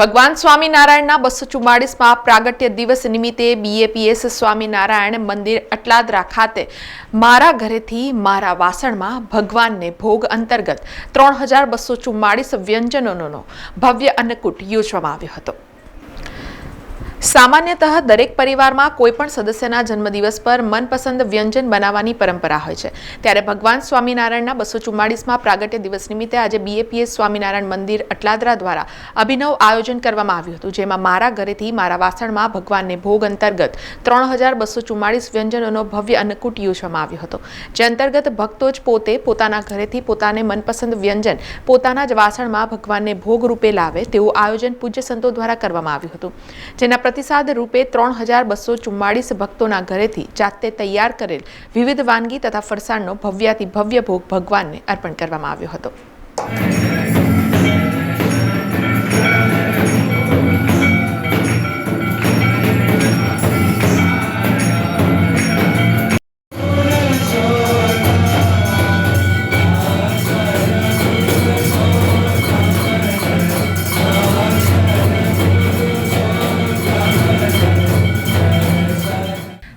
ભગવાન સ્વામિનારાયણના બસો ચુમ્માળીસમાં પ્રાગટ્ય દિવસ નિમિત્તે બીએપીએસ સ્વામિનારાયણ મંદિર અટલાદરા ખાતે મારા ઘરેથી મારા વાસણમાં ભગવાનને ભોગ અંતર્ગત ત્રણ હજાર બસો ચુમ્માળીસ વ્યંજનોનો ભવ્ય અન્નકૂટ યોજવામાં આવ્યો હતો. સામાન્યતઃ દરેક પરિવારમાં કોઈ પણ સદસ્યના જન્મદિવસ પર મનપસંદ વ્યંજન બનાવવાની પરંપરા હોય છે. ત્યારે ભગવાન સ્વામિનારાયણના બસો ચુમ્માળીસમાં પ્રાગટ્ય દિવસ નિમિત્તે આજે બીએપીએસ સ્વામિનારાયણ મંદિર અટલાદરા દ્વારા અભિનવ આયોજન કરવામાં આવ્યું હતું. જેમાં મારા ઘરેથી મારા વાસણમાં ભગવાનને ભોગ અંતર્ગત ત્રણ હજાર બસો ચુમ્માળીસ વ્યંજનોનો ભવ્ય અન્નકૂટ યોજવામાં આવ્યો હતો. જે અંતર્ગત ભક્તો જ પોતે પોતાના ઘરેથી પોતાને મનપસંદ વ્યંજન પોતાના જ વાસણમાં ભગવાનને ભોગ રૂપે લાવે તેવું આયોજન પૂજ્ય સંતો દ્વારા કરવામાં આવ્યું હતું. જેના પ્રતિસાદ રૂપે ત્રણ હજાર બસો ચુમ્માળીસ ભક્તોના ઘરેથી જાતે તૈયાર કરેલ વિવિધ વાનગી તથા ફરસાણનો ભવ્યાતિ ભવ્ય ભોગ ભગવાનને અર્પણ કરવામાં આવ્યો હતો.